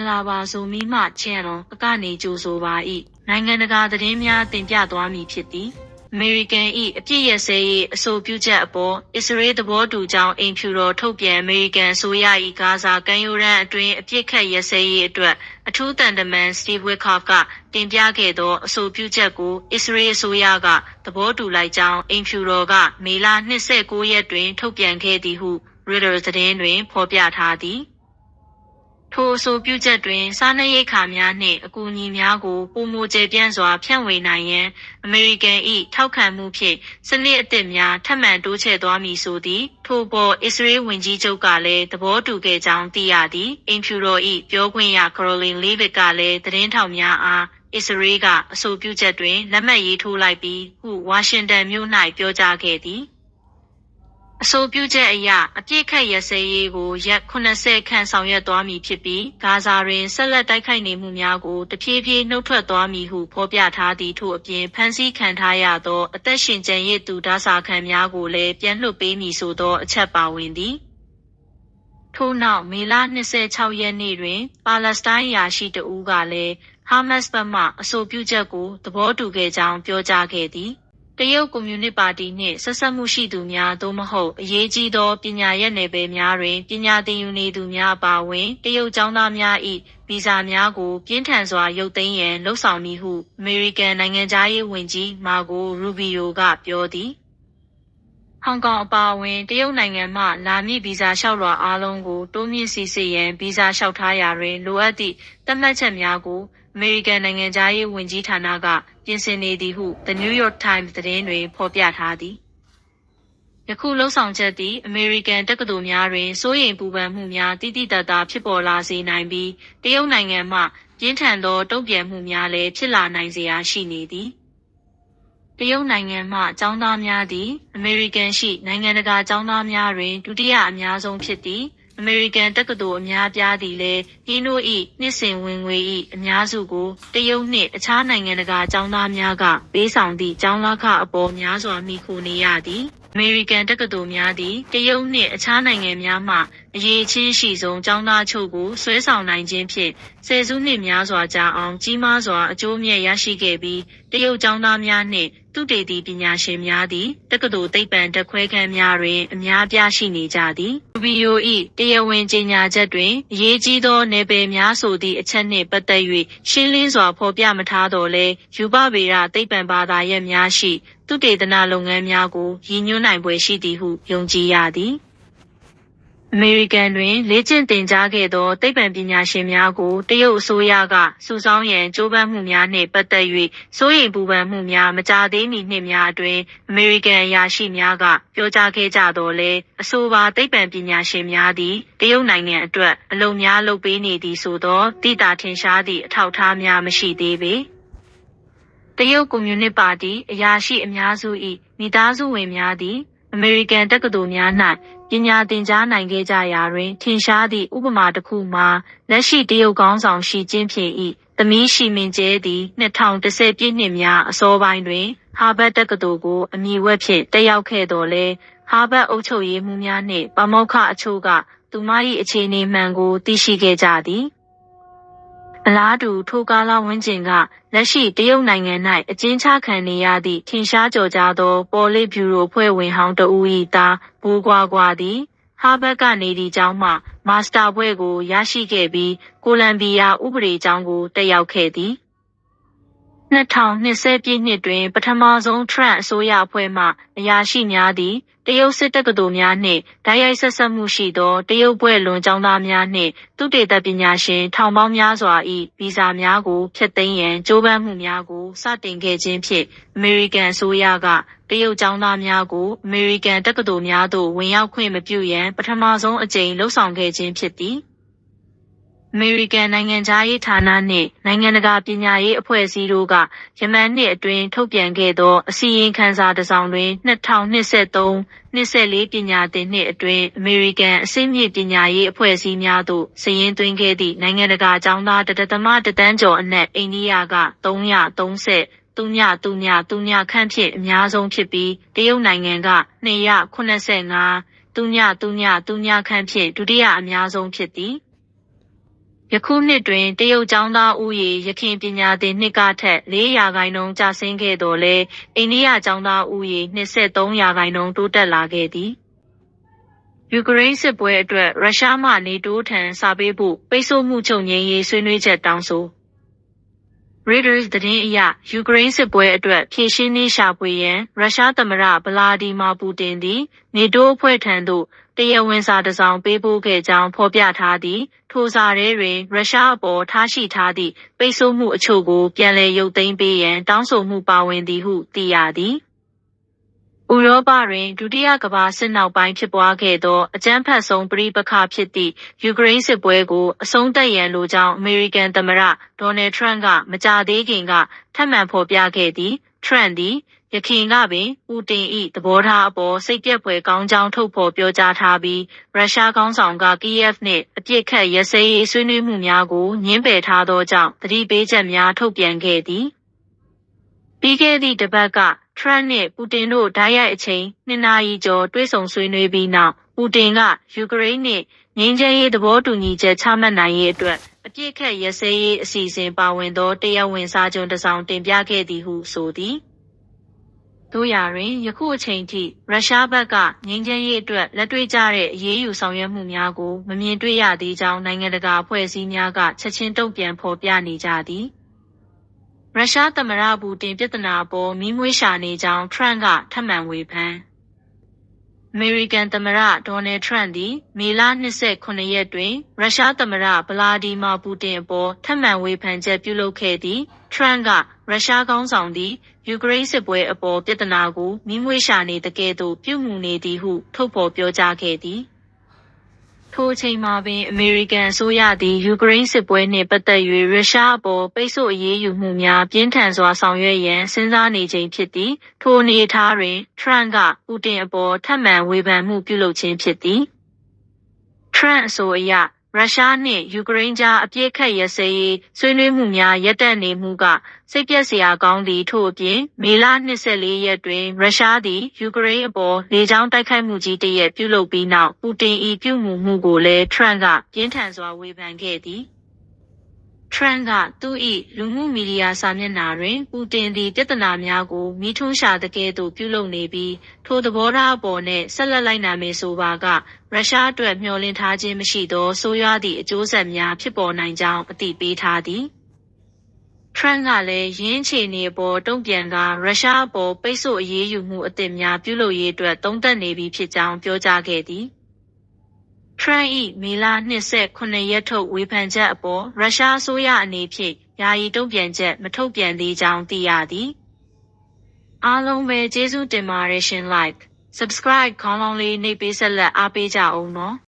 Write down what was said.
္ဂလာပါဇိုမီမချန်နယ်အကနေကြိုဆိုပါ၏နိုင်ငံတကာသတင်းများတင်ပြသွားမည်ဖြစ်သည်အမေရိကန်၏အပြစ်ရစဲရေးအဆိုပြုချက်အပေါ်အစ္စရေးသဘောတူကြောင်းအိမ်ဖြူတော်ထုတ်ပြန်အမေရိကန်ဆိုရ၏ဂါဇာကမ်းရိုးတန်းအတွင်းအပြစ်ခတ်ရစဲရေးအတွက်အထူးတန်တမန်စတီဗ်ဝစ်ကော့ဖ်ကတင်ပြခဲ့သောအဆိုပြုချက်ကိုအစ္စရေးအစိုးရကသဘောတူလိုက်ကြောင်းအိမ်ဖြူတော်ကမေလ29ရက်တွင် ထုတ်ပြန်ခဲ့သည်ဟု Reuters သတင်းတွင်ဖော်ပြထားသည် ထိုအဆိုပြုချက်တွင် စားနပ်ရိက္ခာများနှင့် အကူအညီများကို ပိုမိုကျယ်ပြန့်စွာ ဖြန့်ဝေနိုင်ရန် အမေရိကန်၏ထောက်ခံမှုဖြင့် စနစ်အသစ်များ ထပ်မံတိုးချဲ့သွားမည်ဆိုသည်။ထိုအပေါ် အစ္စရေးဝန်ကြီးချုပ်ကလည်း သဘောတူခဲ့ကြောင်း သိရသည်။အိမ်ဖြူတော်၏ပြောခွင့်ရ Karoline Leavitt ကလည်း သတင်းထောက်များအား အစ္စရေးက အဆိုပြုချက်တွင် လက်မှတ်ရေးထိုးလိုက်ပြီဟု ဝါရှင်တန်မြို့၌ပြောကြားခဲ့သည်။ အဆိုပြုချက်အရ အပြစ်ခတ်ရစဲရေးကို ရက်80ခန့် ဆောင်ရွက်သွားမည်ဖြစ်ပြီး ဂါဇာတွင် ဆက်လက်တိုက်ခိုက်နေမှုများကို တဖြည်းဖြည်း နှုတ်ထွက်သွားမည်ဟု ဖော်ပြထားသည့်ထို့အပြင် ဖမ်းဆီးခံထားရသော အသက်ရှင်ကျန်ရစ်သူဒါစာခံများကိုလည်း ပြန်လွှတ်ပေးမည်ဆိုသော အချက်ပါဝင်သည် ထို့နောက် မေလ26ရက်နေ့တွင် ပါလက်စတိုင်းအရာရှိတဦးကလည်း ဟာမတ်စ်ဘက်မှ အဆိုပြုချက်ကို သဘောတူခဲ့ကြောင်း ပြောကြားခဲ့သည်။ တရုတ်ကွန်မြူနစ်ပါတီနှင့် ဆက်စပ်မှုရှိသူများ သို့မဟုတ် အရေးကြီးသော ပညာရပ်နယ်ပယ်များတွင် ပညာသင်ယူနေသူများ အပါအဝင် တရုတ်ကျောင်းသားများ၏ဗီဇာများကို ပြင်းထန်စွာ ရုပ်သိမ်းရန်လှုံ့ဆော်မည်ဟု အမေရိကန်နိုင်ငံခြားရေးဝန်ကြီးမာဂိုရူဘီယိုကပြောသည် ဟောင်ကောင် အပါအဝင် တရုတ်နိုင်ငံမှ လာမည့်ဗီဇာလျှောက်လွှာအားလုံးကို တိုးမြင့်စီစစ်ရန် ဗီဇာလျှောက်ထားရာတွင် လိုအပ်သည့် သတ်မှတ်ချက်များကို အမေရိကန်နိုင်ငံခြားရေးဝန်ကြီးဌာနကပြင်ဆင်နေသည်ဟု The New York Times သတင်းတွင်ဖော်ပြထားသည်။ယခုလှုံ့ဆော်ချက်သည်အမေရိကန်တက္ကသိုလ်များတွင်စိုးရိမ်ပူပန်မှုများသိသိသာသာဖြစ်ပေါ်လာစေနိုင်ပြီးတရုတ်နိုင်ငံမှပြင်းထန်သောတုံ့ပြန်မှုများလည်းဖြစ်လာနိုင်စရာရှိနေသည်။တရုတ်နိုင်ငံမှကျောင်းသားများသည်အမေရိကန်ရှိနိုင်ငံတကာကျောင်းသားများတွင်ဒုတိယအများဆုံးဖြစ်သည်။ အမေရိကန်တက္ကသိုလ်အများအပြားသည်လည်းဟင်းတို့၏နှစ်စဉ်ဝင်ငွေ၏အများစုကိုတရုတ်နှင့်အခြားနိုင်ငံတကာကျောင်းသားများကပေးဆောင်သည့်ကျောင်းလခအပေါ်များစွာမှီခိုနေရသည် အမေရိကန်တက္ကသိုလ်များသည်တရုတ်နှင့်အခြားနိုင်ငံများမှအရေးချင်းရှိဆုံးကျောင်းသားချုပ်ကိုဆွဲဆောင်နိုင်ခြင်းဖြင့်ဆယ်စုနှစ်များစွာကြာအောင်ကြီးမားစွာအကျိုးအမြတ်ရရှိခဲ့ပြီးတရုတ်ကျောင်းသားများနှင့်သုတေသီပညာရှင်များသည်တက္ကသိုလ်သိပ္ပံဓာတ်ခွဲခန်းများတွင်အများအပြားရှိနေကြသည်။ရူဘီယို၏တရားဝင်ကြေညာချက်တွင်အရေးကြီးသောနယ်ပယ်များဆိုသည့်အချက်နှင့်ပတ်သက်၍ရှင်းလင်းစွာဖော်ပြမထားသော်လည်းရူပဗေဒသိပ္ပံဘာသာရပ်များရှိ သုတေသနလုပ်ငန်းများကိုရည်ညွှန်းနိုင်ဖွယ်ရှိသည်ဟုယုံကြည်ရသည်။အမေရိကန်တွင်လေ့ကျင့်သင်ကြားခဲ့သောသိပ္ပံပညာရှင်များကိုတရုတ်အစိုးရကစုဆောင်းရန်ကြိုးပမ်းမှုများနှင့်ပတ်သက်၍စိုးရိမ်ပူပန်မှုများမကြာသေးမီနှစ်များအတွင်းအမေရိကန်အရာရှိများကပြောကြားခဲ့ကြသော်လည်းအဆိုပါသိပ္ပံပညာရှင်များသည်တရုတ်နိုင်ငံအတွက်အလုပ်များလုပ်ပေးနေသည်ဆိုသောသိသာထင်ရှားသည့်အထောက်အထားများမရှိသေးပေ။ တရုတ်ကွန်မြူနစ်ပါတီအရာရှိအများစု၏မိသားစုဝင်များသည်အမေရိကန်တက္ကသိုလ်များ၌ပညာသင်ကြားနိုင်ခဲ့ကြရာတွင် ထင်ရှားသည့်ဥပမာတစ်ခုမှာလက်ရှိတရုတ်ခေါင်းဆောင်ရှီကျင်းဖျင်၏သမီးရှီမင်ကျဲသည်2010ပြည့်နှစ်များအစောပိုင်းတွင် ဟာဗတ်တက္ကသိုလ်ကိုအမည်ဝက်ဖြင့်တက်ရောက်ခဲ့တော်လဲဟာဗတ်အုပ်ချုပ်ရေးမှူးများနှင့်ပါမောက္ခအချို့ကသူမ၏အခြေအနေမှန်ကိုသိရှိခဲ့ကြသည် အလားတူ ထိုကာလဝန်းကျင်က လက်ရှိ တရုတ်နိုင်ငံ၌အကျဉ်းချခံနေရသည့် ထင်ရှားကျော်ကြားသော ပေါ်လစ်ဗျူရိုဖွဲ့ဝင်ဟောင်းတဦး၏သား ဘိုးကွာကွာသည် ဟာဘတ်က နေဒီကျောင်းမှ မာစတာဘွဲ့ကို ရရှိခဲ့ပြီး ကိုလံဘီယာ ဥပဒေကျောင်းကို တက်ရောက်ခဲ့သည် 2020ပြည့်နှစ်တွင် ပထမဆုံးထရန့်အစိုးရအဖွဲ့မှ အရာရှိများသည် တရုတ်စစ်တက္ကသိုလ်များနှင့် တိုက်ရိုက်ဆက်စပ်မှုရှိသော တရုတ်ဘွဲ့လွန်ကျောင်းသားများနှင့် သုတေသပညာရှင်ထောင်ပေါင်းများစွာ၏ဗီဇာများကို ဖျက်သိမ်းရန် ကြိုးပမ်းမှုများကို စတင်ခဲ့ခြင်းဖြင့် အမေရိကန်အစိုးရက တရုတ်ကျောင်းသားများကို အမေရိကန်တက္ကသိုလ်များသို့ ဝင်ရောက်ခွင့်မပြုရန် ပထမဆုံးအကြိမ်လှုံ့ဆော်ခဲ့ခြင်းဖြစ်သည်။ အမေရိကန်နိုင်ငံခြားရေးဌာနနှင့် နိုင်ငံတကာပညာရေးအဖွဲ့အစည်းတို့က ယမန်နှစ်အတွင်း ထုတ်ပြန်ခဲ့သော အစီရင်ခံစာတစ်စောင်တွင်2023-24ပညာသင်နှစ်အတွင်း အမေရိကန် အဆင့်မြင့်ပညာရေးအဖွဲ့အစည်းများသို့ စာရင်းသွင်းခဲ့သည့် နိုင်ငံတကာကျောင်းသားတစ်ဒသမတစ်သန်းကျော်အနက် အိန္ဒိယက330သူညသူညသူညခန့်ဖြင့် အများဆုံးဖြစ်ပြီး တရုတ်နိုင်ငံက285သူညသူညသူညခန့်ဖြင့် ဒုတိယအများဆုံးဖြစ်သည် ယခုနှစ်တွင် တရုတ်ကျောင်းသားဦးရေရခင်ပညာသင်နှစ်ကထက်4ရာခိုင်နှုန်း ကျဆင်းခဲ့တော်လဲအိန္ဒိယကျောင်းသားဦးရေ23ရာခိုင်နှုန်း တိုးတက်လာခဲ့သည် ယူကရိန်းစစ်ပွဲအတွက် ရုရှားမှ နေတိုးထံ စာပေးဖို့ ပိတ်ဆို့မှုချုပ်ငြိမ်းရေး ဆွေးနွေးချက်တောင်းဆို Reuters သတင်းအရ ယူကရိန်းစစ်ပွဲအတွက် ဖြည့်ရှင်းနေရှာဖွေရန် ရုရှားသမ္မတ ဗလာဒီမာပူတင်သည် နေတိုးအဖွဲ့ထံသို့ တရားဝင်စာတစ်စောင်ပေးပို့ခဲ့ကြောင်းဖော်ပြထားသည်ထိုစာထဲတွင်ရုရှားအပေါ်ထားရှိထားသည့်ပိတ်ဆို့မှုအချို့ကိုပြန်လည်ရုပ်သိမ်းပေးရန်တောင်းဆိုမှုပါဝင်သည်ဟုသိရသည်ဥရောပတွင်ဒုတိယကမ္ဘာစစ်နောက်ပိုင်းဖြစ်ပွားခဲ့သောအကြမ်းဖက်ဆုံးပဋိပက္ခဖြစ်သည့်ယူကရိန်းစစ်ပွဲကိုအဆုံးသတ်ရန်လိုကြောင်းအမေရိကန်သမ္မတဒေါ်နယ်ထရန့်ကမကြာသေးခင်ကထပ်မံဖော်ပြခဲ့သည်ထရန့်သည် ယခင်ကပင် ပူတင်၏သဘောထားအပေါ် စိတ်ပြက်ဖွယ်ကောင်းကြောင်း ထုတ်ဖော်ပြောကြားထားပြီး ရုရှားခေါင်းဆောင်ကကီယက်နှင့် အပြစ်ခတ်ရစဲရေး ဆွေးနွေးမှုများကိုညှင်းပယ်ထားသောကြောင့်တတိပေးချက်များ ထုတ်ပြန်ခဲ့သည် ပြီးခဲ့သည့်တစ်ပတ်က ထရန့်နှင့် ပူတင်တို့ဓာတ်ရိုက်အချိန်2နာရီကျော် တွေ့ဆုံဆွေးနွေးပြီးနောက် ပူတင်က ယူကရိန်းနှင့် ငြိမ်းချမ်းရေးသဘောတူညီချက် ချမှတ်နိုင်ရေးအတွက် အပြစ်ခတ်ရစဲရေး အစီအစဉ်ပါဝင်သော တရားဝင်စာချုပ်တစ်စောင် တင်ပြခဲ့သည်ဟု ဆိုသည် တို့ရာတွင်ယခုအချိန်ထိရုရှားဘက်ကငြိမ်းချမ်းရေးအတွက်လက်တွေ့ကျတဲ့အရေးယူဆောင်ရွက်မှုများကိုမမြင်တွေ့ရသေးကြောင်းနိုင်ငံတကာအဖွဲ့အစည်းများကချက်ချင်းတုံ့ပြန်ဖော်ပြနေကြသည်။ရုရှားသမ္မတပူတင်ပြဿနာအပေါ်မီးမွေးရှာနေကြောင်းထရန့်ကထပ်မံဝေဖန် အမေရိကန်သမ္မတဒေါ်နယ်ထရန့်သည် မေလ 29 ရက်တွင် ရုရှားသမ္မတဗလာဒီမာပူတင်အပေါ်ထပ်မံဝေဖန်ချက်ပြုလုပ်ခဲ့သည်ထရန့်ကရုရှားခေါင်းဆောင်သည် ယူကရိန်းစစ်ပွဲအပေါ်ပြဿနာကိုမီးမွေးရှာနေတကယ်သို့ပြုမှုနေသည်ဟု ထုတ်ဖော်ပြောကြားခဲ့သည် ထိုအချိန်မှာပင် အမေရိကန်အစိုးရသည် ယူကရိန်းစစ်ပွဲနှင့်ပတ်သက်၍ရုရှားအပေါ် ပိတ်ဆို့အရေးယူမှုများ ပြင်းထန်စွာ ဆောင်ရွက်ရန် စဉ်းစားနေချိန်ဖြစ်သည်။ထိုအနေအထားတွင် ထရန့်က ပူတင်အပေါ် ထပ်မံဝေဖန်မှုပြုလုပ်ခြင်းဖြစ်သည်။ထရန့်အဆိုအရ ရုရှားနှင့် ယူကရိန်းကြား အပြစ်အခတ်ရပ်စဲရေး ဆွေးနွေးမှုများ ရပ်တန့်နေမှုက စိတ်ပျက်စရာကောင်းသည် ထို့အပြင် မေလ24ရက်တွင် ရုရှားသည် ယူကရိန်းအပေါ် လေကြောင်းတိုက်ခိုက်မှုကြီးတစ်ရပ် ပြုလုပ်ပြီးနောက် ပူတင်၏ပြုမှုမှုကိုလည်း ထရန့်က ပြင်းထန်စွာ ဝေဖန်ခဲ့သည်။ ထရန့်က သူ၏လူမှုမီဒီယာစာမျက်နှာတွင် ပူတင်သည် ပြဿနာများကို မီးထွန်းရှာသကဲ့သို့ ပြုလုပ်နေပြီး ထိုသဘောထားအပေါ်နှင့်ဆက်လက်လိုက်နာမယ်ဆိုပါက ရုရှားအတွက် မျှော်လင့်ထားခြင်းမရှိသော ဆိုးရွားသည့် အကျိုးဆက်များ ဖြစ်ပေါ်နိုင်ကြောင်း အသိပေးထားသည် ထရန့်ကလည်းရင်းချေနေအပေါ် တုံ့ပြန်ကရုရှားအပေါ် ပိတ်ဆို့အရေးယူမှုအသစ်များ ပြုလုပ်ရေးအတွက် သုံးသပ်နေပြီဖြစ်ကြောင်း ပြောကြားခဲ့သည်။ ထရန့်၏မေလ29ရက်ထုတ် ဝေဖန်ချက်အပေါ် ရုရှားအစိုးရအနေဖြင့် ယာယီတုံ့ပြန်ချက် မထုတ်ပြန်သေးကြောင်း သိရသည်။အားလုံးပဲ ကျေးဇူးတင်ပါတယ်ရှင် like subscribe ခေါင်းလောင်းလေး နှိပ်ပေးဆက်လက်အားပေးကြအောင်နော်။